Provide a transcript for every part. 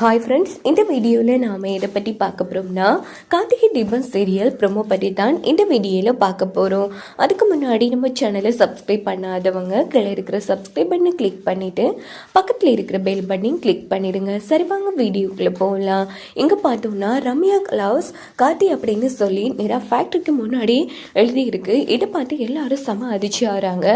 Hi friends இந்த வீடியோவில் நாம் எதை பற்றி பார்க்க போகிறோம்னா கார்த்திகை தீபம் சீரியல் ப்ரொமோ பற்றி தான் இந்த வீடியோவில் பார்க்க போகிறோம் அதுக்கு முன்னாடி நம்ம சேனலை சப்ஸ்கிரைப் பண்ணாதவங்க கீழே இருக்கிற சப்ஸ்கிரைப் பண்ணி கிளிக் பண்ணிவிட்டு பக்கத்தில் இருக்கிற பெல் பட்டனையும் கிளிக் பண்ணிடுங்க. சரி வாங்க வீடியோக்குள்ளே போகலாம் இங்கே பார்த்தோம்னா ரம்யா கிளவுஸ் கார்த்தி அப்படின்னு சொல்லி நேராக ஃபேக்ட்ரிக்கு முன்னாடி எழுதியிருக்கு. இதை பார்த்து எல்லாரும் செம அதிர்ச்சி ஆகிறாங்க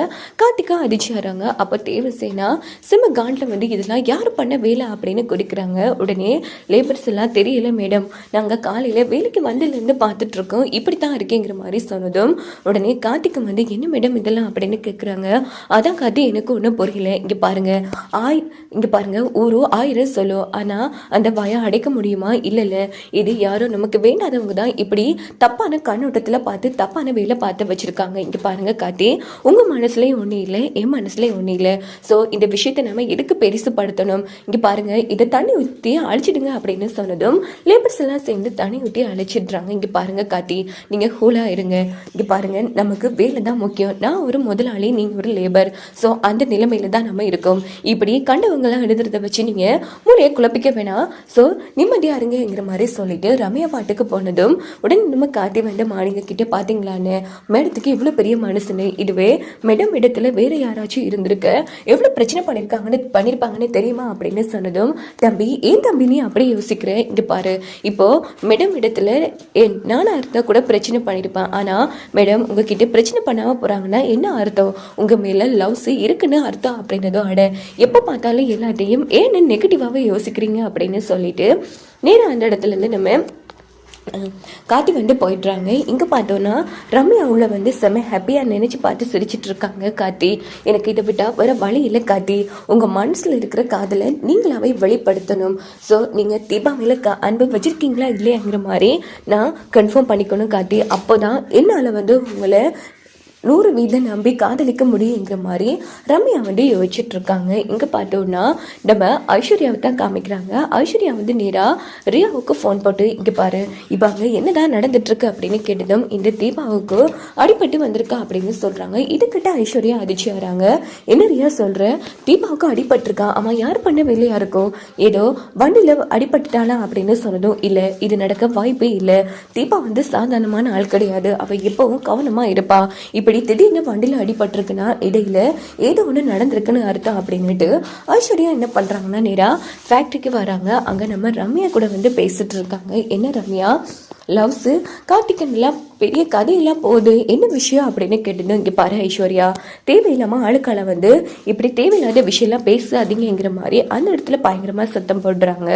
கார்த்திகா அதிர்ச்சி ஆகிறாங்க அப்போ தேவசேனா சிம்ம காண்டில் வந்து இதெல்லாம் யார் பண்ண வேலை அப்படின்னு கேட்குறாங்க உடனே லேபர்ஸ் எல்லாம் தெரியல மேடம் நாங்கள் காலையில் வேலைக்கு வந்ததுலேருந்து பார்த்துட்டு இருக்கோம் இப்படி தான் இருக்கேங்கிற மாதிரி சொன்னதும் உடனே கார்த்திக்கு வந்து என்ன மேடம் இதெல்லாம்? அப்படின்னு கேட்குறாங்க அதான் கார்த்தி எனக்கு ஒன்றும் புரியல. இங்கே பாருங்க. ஆய் இங்கே பாருங்க. ஒரு ஆயிரம் சொல்லும் ஆனால் அந்த வாயை அடைக்க முடியுமா? இல்லை இல்லை இது யாரும் நமக்கு வேண்டாதவங்க தான் இப்படி தப்பான கண்ணோட்டத்தில் பார்த்து தப்பான வேலை பார்த்து வச்சுருக்காங்க. இங்கே பாருங்க கார்த்தி. உங்கள் மனசுலேயும் ஒன்றும் இல்லை. என் மனசுலேயும் ஒன்றும் இல்லை. ஸோ இந்த விஷயத்தை நம்ம எதுக்கு பெருசுப்படுத்தணும் இங்கே பாருங்க இதை தண்ணி ஊற்றி அழிச்சிடுங்க அப்படின்னு சொன்னதும் லேபர்ஸ் எல்லாம் சேர்ந்து தண்ணி ஊற்றி அழிச்சிடுறாங்க. இங்கே பாருங்கள் காட்டி நீங்கள் ஹூலாக இருங்க. இங்கே பாருங்கள் நமக்கு வேலை தான் முக்கியம். நான் ஒரு முதலாளி நீங்கள் ஒரு லேபர் ஸோ அந்த நிலைமையில தான் நம்ம இருக்கோம். இப்படி கண்டவங்களாம் எழுதுறதை வச்சு நீங்கள் மூளையை குழப்பிக்க வேணாம். ஸோ நிம்மதியாக இருங்கங்கிற மாதிரி சொல்லிட்டு ரம்யா பாட்டுக்கு போனதும் உடனே நம்ம காட்டி வந்து மாணிங்க கிட்டே பார்த்தீங்களான்னு மேடத்துக்கு இவ்வளோ பெரிய மனுஷனு? இதுவே மேடம் இடத்துல வேற யாராச்சும் இருந்திருக்க? எவ்வளோ பிரச்சனை பண்ணியிருக்காங்கன்னு பண்ணியிருப்பாங்கன்னு தெரியுமா? அப்படின்னு சொன்னதும் தம்பி ஏன் தம்பி நீ அப்படியே யோசிக்கிற? இங்கே பாரு. இப்போது மேடம் இடத்துல ஏன் நானாக அர்த்தம் கூட பிரச்சனை பண்ணியிருப்பேன் ஆனால் மேடம் உங்ககிட்ட பிரச்சனை பண்ணாமல் போகிறாங்கன்னா என்ன அர்த்தம்? உங்கள் மேலே லவ்ஸ் இருக்குன்னு அர்த்தம் அப்படின்னதோ அட. எப்போ பார்த்தாலும் எல்லாத்தையும் ஏன்னு நெகட்டிவாகவே யோசிக்கிறீங்க அப்படின்னு சொல்லிட்டு நேராக அந்த இடத்துலேருந்து நம்ம கார்த்தி வந்து போயிடுறாங்க. இங்கே பார்த்தோன்னா ரம்யா உள்ள வந்து செம ஹாப்பியாக நினச்சி பார்த்து சிரிச்சிட்டு இருக்காங்க கார்த்தி. எனக்கு இதை விட்டால் வேற வழி இல்லை கார்த்தி. உங்கள் மனசில் இருக்கிற காதலை நீங்களாவே வெளிப்படுத்தணும். ஸோ நீங்கள் தீபா மேலே க அன்பு வச்சுருக்கீங்களா இல்லையாங்கிற மாதிரி நான் கன்ஃபார்ம் பண்ணிக்கணும் கார்த்தி. அப்போ தான் என்னால் வந்து உங்களை நூறு வீதம் நம்பி காதலிக்க முடியுங்கிற மாதிரி ரம்யா வந்து யோசிச்சுட்டு இருக்காங்க இங்கே பார்த்தோம்னா நம்ம ஐஸ்வர்யாவை தான் காமிக்கிறாங்க. ஐஸ்வர்யா வந்து நேராக ரியாவுக்கு ஃபோன் போட்டு இங்கே பாரு இப்போ அங்கே என்னதான் நடந்துட்டுருக்கு அப்படின்னு கேட்டதும் இந்த தீபாவுக்கு அடிபட்டு வந்திருக்கா? அப்படின்னு சொல்கிறாங்க இதுக்கிட்ட ஐஸ்வர்யா அதிர்ச்சி வராங்க என்ன ரியா சொல்கிற தீபாவுக்கு அடிபட்டிருக்கா? ஆமாம் யார் பண்ண வேலையா இருக்கும்? ஏதோ வண்டியில் அடிபட்டுட்டாளா அப்படின்னு சொன்னதும் இல்லை இது நடக்க வாய்ப்பே இல்லை. தீபா வந்து சாதாரணமான ஆள் கிடையாது. அவள் எப்பவும் கவனமாக இருப்பா. இப்படி திடீர்னு வண்டியில் அடிபட்டிருக்குன்னா இடையில ஏதோ ஒன்று நடந்திருக்குன்னு அர்த்தம் அப்படின்னுட்டு ஐஸ்வர்யா என்ன பண்ணுறாங்கன்னா நேராக ஃபேக்ட்ரிக்கு வராங்க. அங்கே நம்ம ரம்யா கூட வந்து பேசிட்டு இருக்காங்க. என்ன ரம்யா? லவ்ஸு கார்த்திகன் பெரிய கதையெல்லாம் போகுது. என்ன விஷயம் அப்படின்னு கேட்டது இங்கே பாரு ஐஸ்வர்யா. தேவையில்லாமல் ஆளுக்கால வந்து இப்படி தேவையில்லாத விஷயம்லாம் பேசாதீங்கங்கிற மாதிரி அந்த இடத்துல பயங்கரமாக சத்தம் போடுறாங்க.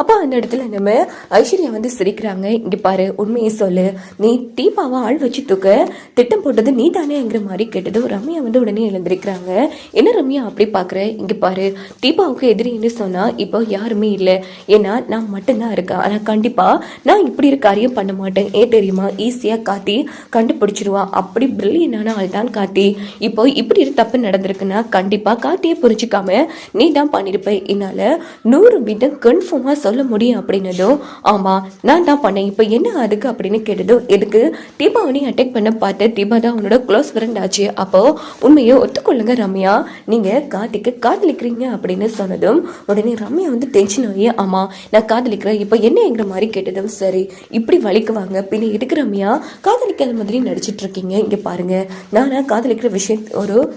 அப்போ அந்த இடத்துல நம்ம ஐஸ்வர்யா வந்து சிரிக்கிறாங்க. இங்கே பாரு உண்மையை சொல்லு. நீ தீபாவை ஆள் வச்சு தூக்க திட்டம் போட்டது நீ தானேங்கிற மாதிரி கேட்டது ரம்யா வந்து உடனே எழுந்திருக்கிறாங்க. என்ன ரம்யா அப்படி பார்க்குற இங்கே பாரு தீபாவுக்கு எதிரின்னு சொன்னால் இப்போ யாருமே இல்லை. ஏன்னா நான் மட்டும்தான் இருக்கேன். ஆனால் கண்டிப்பாக நான் இப்படி ஒரு காரியம் பண்ண மாட்டேன். ஏன் தெரியுமா? ஈஸியாக கார்த்தி கண்டுபிடிச்சிருவா. அப்படி பிரில்லியனான ஆள் தான் கார்த்தி. இப்போ இப்படி ஒரு தப்பு நடந்திருக்குன்னா கண்டிப்பாக கார்த்தியை புரிஞ்சுக்காம நீ தான் பண்ணியிருப்ப என்னால் நூறு வீதம் கன்ஃபார்மாக சொல்ல முடியும் அப்படின்னதும் ஆமாம் நான் தான் பண்ணேன். இப்போ என்ன அதுக்கு அப்படின்னு கேட்டதும் எதுக்கு? தீபாவளி அட்டாக் பண்ண பார்த்து தீபா தான் உன்னோட க்ளோஸ் ஃப்ரெண்ட் ஆச்சு. அப்போ உண்மையை ஒத்துக்கொள்ளுங்க ரம்யா. நீங்கள் கார்த்திக்கு காதலிக்கிறீங்க அப்படின்னு சொன்னதும் உடனே ரம்யா வந்து டென்ஷன் ஆகி ஆமாம் நான் காதலிக்கிறேன். இப்போ என்னங்கிற மாதிரி கேட்டதும் சரி இப்படி வலிக்குவாங்க. பின்ன எதுக்கு ரம்யா? காதலிக்காத மாதிரி நடிச்சிட்டு இருக்கீங்க. இங்கே பாருங்க. நான் காதலிக்கிற விஷயம் ஒரு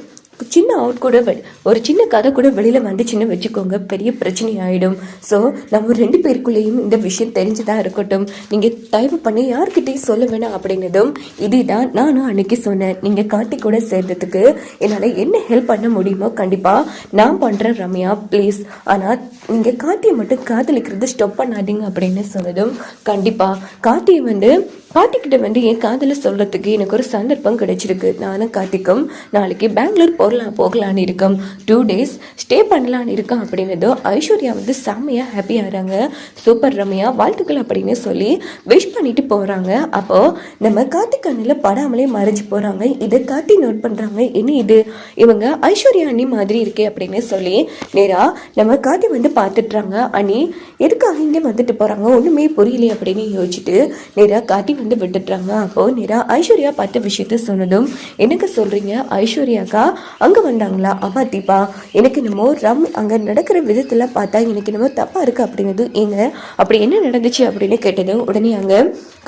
சின்ன அவுட் கூட வெ- ஒரு சின்ன கதை கூட வெளியில் வந்துச்சுன்னு வச்சுக்கோங்க பெரிய பிரச்சனை ஆகிடும் ஸோ நம்ம ரெண்டு பேருக்குள்ளேயும் இந்த விஷயம் தெரிஞ்சுதான் இருக்கட்டும். நீங்கள் தயவு பண்ணி யார்கிட்டையும் சொல்ல வேணாம் அப்படின்னதும் இதுதான் நானும் அன்னைக்கு சொன்னேன். நீங்கள் காட்டி கூட சேர்ந்ததுக்கு என்னால் என்ன ஹெல்ப் பண்ண முடியுமோ கண்டிப்பாக நான் பண்ணுறேன் ரம்யா ப்ளீஸ் ஆனால் நீங்கள் காட்டியை மட்டும் காதலிக்கிறது ஸ்டாப் பண்ணாதீங்க அப்படின்னு சொன்னதும் கண்டிப்பாக காட்டியை வந்து கார்த்திக்கிட்ட வந்து என் காதலை சொல்கிறதுக்கு எனக்கு ஒரு சந்தர்ப்பம் கிடைச்சிருக்கு. நானும் கார்த்திக்கும் நாளைக்கு பெங்களூர் போகலாம் போகலான்னு இருக்கோம். டூ டேஸ் ஸ்டே பண்ணலான்னு இருக்கோம் அப்படின்னதோ ஐஸ்வர்யா வந்து செம்மையாக ஹாப்பி ஆகிறாங்க. சூப்பர் ரம்யா வாழ்த்துக்கள் அப்படின்னு சொல்லி விஷ் பண்ணிட்டு போகிறாங்க அப்போது நம்ம கார்த்திக் கண்ணில் படாமலே மறைஞ்சு போகிறாங்க இதை காட்டி நோட் பண்ணுறாங்க என்ன இது? இவங்க ஐஸ்வர்யா அண்ணி மாதிரி இருக்கே அப்படின்னு சொல்லி நேராக நம்ம காட்டி வந்து பார்த்துட்றாங்க. அண்ணி எதுக்காக இங்கே வந்துட்டு போகிறாங்க ஒன்றுமே புரியலையே அப்படின்னு யோசிச்சுட்டு நேராக காட்டி வந்து விட்டுட்றாங்க. அப்போது நேராக ஐஸ்வர்யா பார்த்த விஷயத்த சொன்னதும் எனக்கு சொல்கிறீங்க ஐஸ்வர்யாக்கா அங்கே வந்தாங்களா? ஆமாம் தீபா. எனக்கு என்னமோ ரம் அங்கே நடக்கிற விதத்தில் பார்த்தா எனக்கு என்னமோ தப்பாக இருக்குது அப்படிங்கிறது ஏங்க? அப்படி என்ன நடந்துச்சு அப்படின்னு கேட்டதும் உடனே அங்கே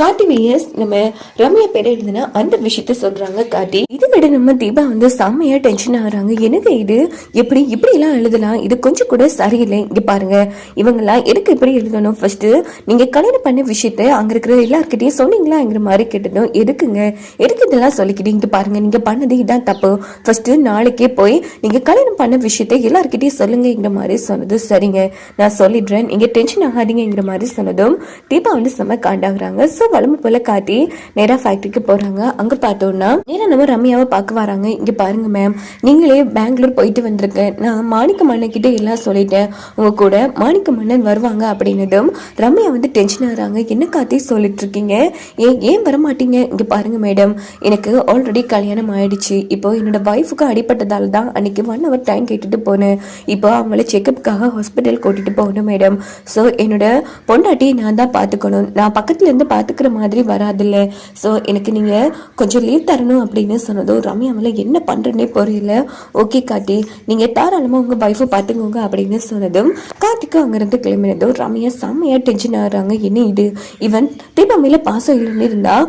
காட்டி விஎஸ் நம்ம ரம்யா பேர் இருந்ததுன்னா அந்த விஷயத்த சொல்கிறாங்க காட்டி இதை விட நம்ம தீபா வந்து செம்மையாக டென்ஷன் ஆகிறாங்க. எனக்கு இது? எப்படி இப்படிலாம் எழுதலாம் இது கொஞ்சம் கூட சரியில்லை. இங்கே பாருங்க. இவங்கெல்லாம் எதுக்கு இப்படி எழுதணும் ஃபஸ்ட்டு நீங்கள் கல்யாணம் பண்ண விஷயத்த அங்கே இருக்கிற எல்லாருக்கிட்டையும் சொன்னீங்களாங்கிற மாதிரி கேட்டதும் எதுக்குங்க? எதுக்கு இதெல்லாம் சொல்லிக்கிட்டு இங்கே பாருங்க. நீங்கள் பண்ணது இதான் தப்பு. ஃபர்ஸ்ட் நாளைக்கே போய் நீங்கள் கல்யாணம் பண்ண விஷயத்த எல்லாருக்கிட்டையும் சொல்லுங்கங்கிற மாதிரி சொன்னது சரிங்க. நான் சொல்லிடுறேன். நீங்கள் டென்ஷன் ஆகாதீங்கிற மாதிரி சொன்னதும் தீபா வந்து செம்ம காண்டாகிறாங்க ஸோ வளம்பு போல காட்டி நேராக ஃபேக்ட்ரிக்கு போகிறாங்க அங்கே பார்த்தோன்னா நேராக நம்ம ரம்யாவை பார்க்க வராங்க. இங்கே பாருங்க மேம் நீங்களே பெங்களூர் போயிட்டு வந்திருக்கேன் நான் மாணிக்க மன்னன் கிட்ட எல்லாம் சொல்லிட்டேன். உங்க கூட மாணிக்க மன்னன் வருவாங்க அப்படின்னதும் ரம்யா வந்து டென்ஷன் ஆகிறாங்க. என்ன காத்தி சொல்லிட்டு இருக்கீங்க ஏன் ஏன் வர மாட்டீங்க இங்க பாருங்க மேடம் எனக்கு ஆல்ரெடி கல்யாணம் ஆயிடுச்சு. இப்போ என்னோட ஒய்ஃபுக்கு ஏற்பட்டதால் தான் அன்னைக்கு ஒன் ஹவர் டைம் கேட்டுட்டு போனேன். இப்போ அவங்கள செக்கப்புக்காக ஹாஸ்பிட்டல் கூட்டிட்டு போகணும் மேடம் ஸோ என்னோட பொண்டாட்டி நான் தான் பார்த்துக்கணும். நான் பக்கத்துல இருந்து பார்த்துக்கிற மாதிரி வராதுல்ல. ஸோ எனக்கு நீங்க கொஞ்சம் லீவ் தரணும் அப்படின்னு சொன்னதும் ரம்யாவில் என்ன பண்றேன்னே புரியல. ஓகே காட்டி நீங்க தாராளமாக உங்க ஒய்ஃபை பார்த்துக்கோங்க அப்படின்னு சொன்னதும் கார்த்திக்கு அங்கிருந்து கிளம்பினதும் ரம்யா செம்மையா டென்ஷன் ஆகுறாங்க. என்ன இது? இவன் தீபா பாசம் இல்லைன்னு இருந்தால்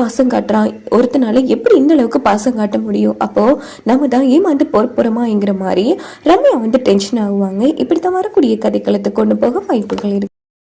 பாசம் காட்டுறான் ஒருத்தனால எப்படி இந்த அளவுக்கு பாசம் காட்ட முடியும்? அப்போ நம்ம தான் ஏமாந்து பொறுப்புறமாங்கிற மாதிரி ரம்யா வந்து டென்ஷன் ஆகுவாங்க. இப்படித்தான் வரக்கூடிய கதைக்களத்தை கொண்டு போக வாய்ப்புகள் இருக்கு.